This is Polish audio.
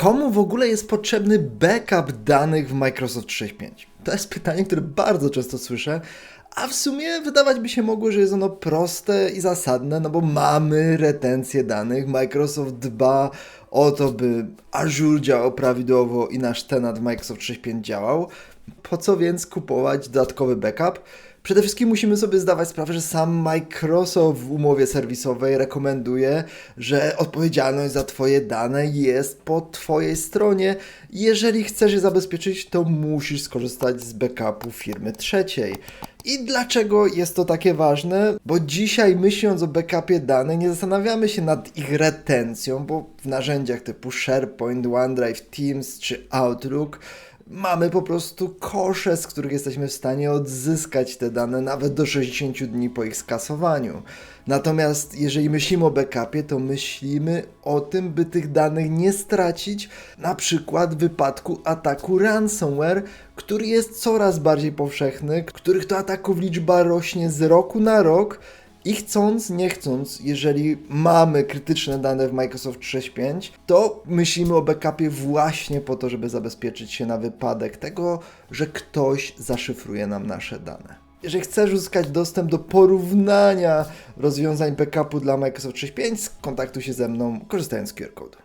Komu w ogóle jest potrzebny backup danych w Microsoft 3.5? To jest pytanie, które bardzo często słyszę, a w sumie wydawać by się mogło, że jest ono proste i zasadne, no bo mamy retencję danych, Microsoft dba o to, by Azure działał prawidłowo i nasz tenant Microsoft 3.5 działał. Po co więc kupować dodatkowy backup? Przede wszystkim musimy sobie zdawać sprawę, że sam Microsoft w umowie serwisowej rekomenduje, że odpowiedzialność za Twoje dane jest po Twojej stronie. Jeżeli chcesz je zabezpieczyć, to musisz skorzystać z backupu firmy trzeciej. I dlaczego jest to takie ważne? Bo dzisiaj myśląc o backupie danych nie zastanawiamy się nad ich retencją, bo w narzędziach typu SharePoint, OneDrive, Teams czy Outlook mamy po prostu kosze, z których jesteśmy w stanie odzyskać te dane nawet do 60 dni po ich skasowaniu. Natomiast jeżeli myślimy o backupie, to myślimy o tym, by tych danych nie stracić, na przykład w wypadku ataku ransomware, który jest coraz bardziej powszechny, których to ataków liczba rośnie z roku na rok. I chcąc, nie chcąc, jeżeli mamy krytyczne dane w Microsoft 3.5, to myślimy o backupie właśnie po to, żeby zabezpieczyć się na wypadek tego, że ktoś zaszyfruje nam nasze dane. Jeżeli chcesz uzyskać dostęp do porównania rozwiązań backupu dla Microsoft 3.5, skontaktuj się ze mną korzystając z QR kodu.